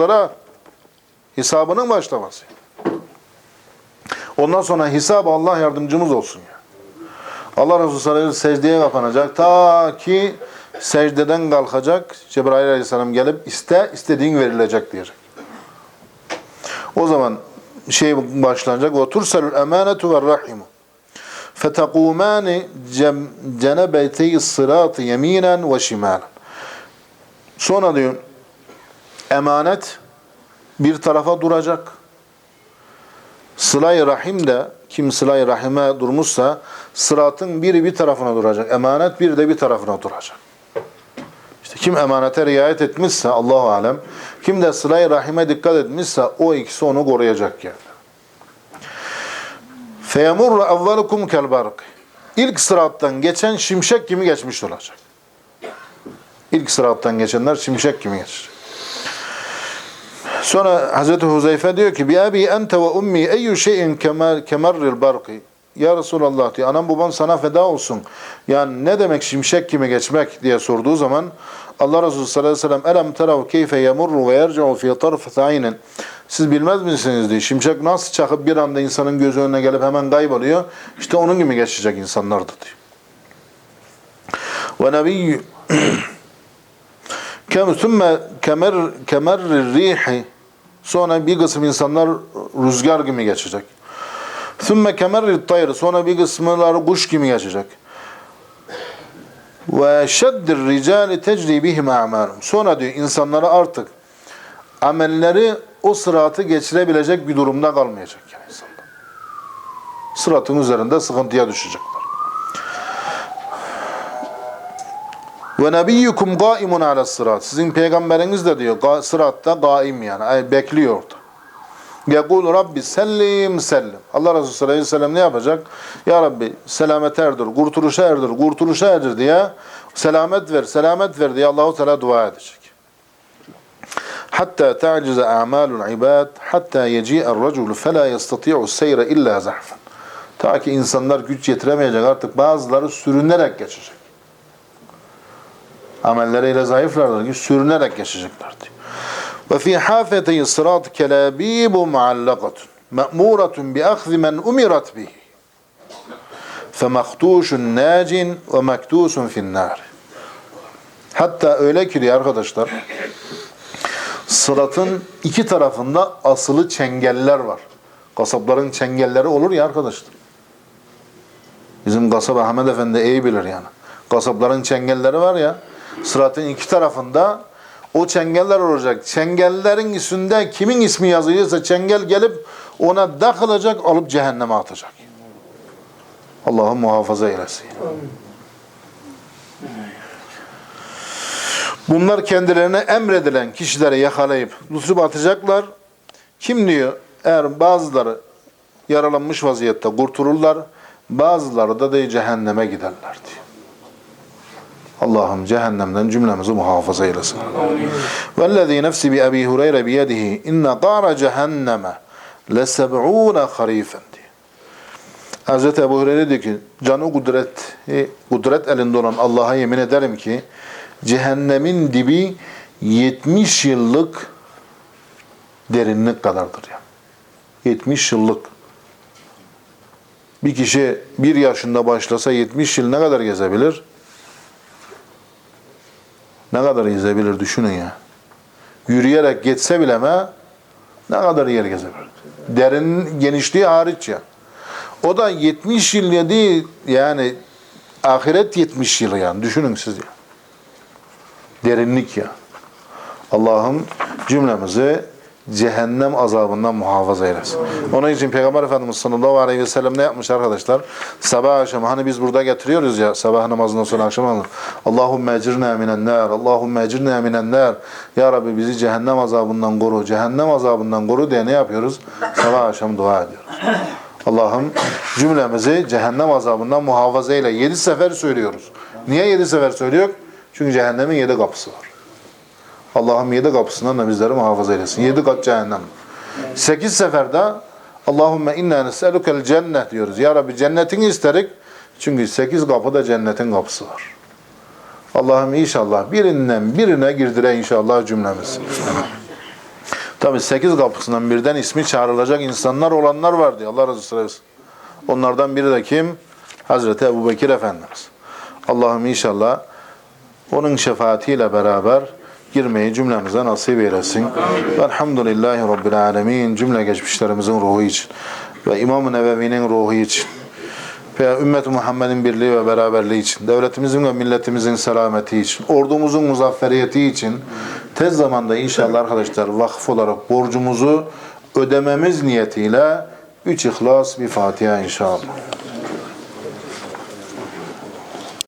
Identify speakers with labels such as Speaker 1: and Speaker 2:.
Speaker 1: Sonra hesabının başlaması. Ondan sonra hesap Allah yardımcımız olsun ya. Allah Resulü sallallahu ve sellem secdeye kapanacak ta ki secdeden kalkacak. Cebrail aleyhisselam gelip iste istediğin verilecek diyecek. O zaman şey başlanacak. Ve rahimu. Fetekumani cenebeyteyi sıratı yeminen ve şimalen. Sonra diyor emanet bir tarafa duracak. Sıla-i Rahim de kim sıla-i Rahim'e durmuşsa sıratın biri bir tarafına duracak. Emanet bir de bir tarafına duracak. İşte kim emanete riayet etmişse Allahu alem, kim de sıla-i Rahim'e dikkat etmişse o ikisi onu koruyacak yani. Feyemurru evvelukum kelbark. İlk sırattan geçen şimşek gibi geçmiş olacak. İlk sırattan geçenler şimşek gibi geçecek. Sonra Hazreti Huzeyfe diyor ki bi abi ente ve ummi eyyü şeyin kemer kemerril barki. Ya Resulallah diyor. Anam babam sana feda olsun. Yani ne demek şimşek gibi geçmek diye sorduğu zaman Allah Resulü sallallahu aleyhi ve sellem elem terav keyfe yemurru ve yerci'u fi aynin. Siz bilmez misiniz diyor. Şimşek nasıl çakıp bir anda insanın gözü önüne gelip hemen kayboluyor. İşte onun gibi geçecek insanlardı diyor. Ve nebiyyü kem kemer kemerri rihi sonra bir kısım insanlar rüzgar gibi geçecek. Sümme kemerri tayr sonra bir kısımları kuş gibi geçecek. Ve şeddir ricali tecri bihim a'malum. Sonra diyor insanlara artık amelleri o sıratı geçirebilecek bir durumda kalmayacak yani insanlar. Sıratın üzerinde sıkıntıya düşecekler. Ve nebiyyukum gaimun ala sırat. Sizin peygamberiniz de diyor sıratta gaim yani ay bekliyor orada. Yekul Rabbi sellim sellim. Allah Resulü sallallahu aleyhi ve sellem ne yapacak? Ya Rabbi selamet erdir, kurtuluşa erdir, kurtuluşa erdir diye selamet ver, selamet ver diye Allahu Teala dua edecek. Hatta ta'cize a'malul ibad hatta yeci'er racul fela yestati'u seyre illa zahfen. Ta ki insanlar güç yetiremeyecek artık bazıları sürünerek geçecek. Amelleriyle zayıflarlar ki sürünerek geçecekler diyor. Ve fi hafeteyi sırat kelabibu muallakatun me'muratun bi ahzi men umirat bihi femahtuşun nacin ve mektusun finnâr. Hatta öyle ki diyor arkadaşlar sıratın iki tarafında asılı çengeller var. Kasapların çengelleri olur ya arkadaşlar. Bizim kasap Ahmet Efendi iyi bilir yani. Kasapların çengelleri var ya. Sıratın iki tarafında o çengeller olacak. Çengellerin üstünde kimin ismi yazılıyorsa çengel gelip ona dakılacak alıp cehenneme atacak. Allah'ım muhafaza eylesin. Bunlar kendilerine emredilen kişileri yakalayıp nusup atacaklar. Kim diyor? Eğer bazıları yaralanmış vaziyette kurtulurlar, bazıları da, da cehenneme giderler diyor. Allah'ım cehennemden cümlemizi muhafaza eylesin. Vellezî nefsi bi Ebi Hureyre biyedihi inne qâra cehenneme leseb'ûne harîfen diyor. Hazreti Ebu Hureyre diyor ki canı kudret, kudret elinde olan Allah'a yemin ederim ki cehennemin dibi 70 yıllık derinlik kadardır yani. 70 yıllık. Bir kişi bir yaşında başlasa 70 yıl ne kadar gezebilir? Ne kadar gezebilir düşünün ya. Yürüyerek geçse bile mi ne kadar yer gezebilir? Derin genişliği hariç ya. O da 70 yıl ya değil yani ahiret 70 yıl yani düşünün siz ya. Derinlik ya. Allah'ım cümlemizi cehennem azabından muhafaza eylesin. Onun için Peygamber Efendimiz sallallahu aleyhi ve sellem ne yapmış arkadaşlar? Sabah akşam hani biz burada getiriyoruz ya sabah namazından sonra akşam namazı. Allahümme ecirna minen nar. Allahümme ecirna minen nar. Ya Rabbi bizi cehennem azabından koru. Cehennem azabından koru diye ne yapıyoruz? Sabah akşam dua ediyoruz. Allah'ım cümlemizi cehennem azabından muhafaza eyle. Yedi sefer söylüyoruz. Niye yedi sefer söylüyor? Çünkü cehennemin yedi kapısı var. Allah'ım yedi kapısından da bizleri muhafaza eylesin. Yedi kat cehennem. Sekiz seferde Allahümme inna nes'elukel cennet diyoruz. Ya Rabbi cennetini isterik. Çünkü sekiz kapı da cennetin kapısı var. Allah'ım inşallah birinden birine girdire inşallah cümlemiz. Tabi sekiz kapısından birden ismi çağrılacak insanlar olanlar var diye Allah razı olsun. Onlardan biri de kim? Hazreti Ebu Bekir Efendimiz. Allah'ım inşallah onun şefaatiyle beraber girmeyi cümlemize nasip eylesin. Velhamdülillahi Rabbil Alemin. Cümle geçmişlerimizin ruhu için ve İmam-ı Nevevi'nin ruhu için ve ümmet Muhammed'in birliği ve beraberliği için, devletimizin ve milletimizin selameti için, ordumuzun muzafferiyeti için tez zamanda inşallah arkadaşlar vakıf olarak borcumuzu ödememiz niyetiyle üç ihlas bir Fatiha inşallah.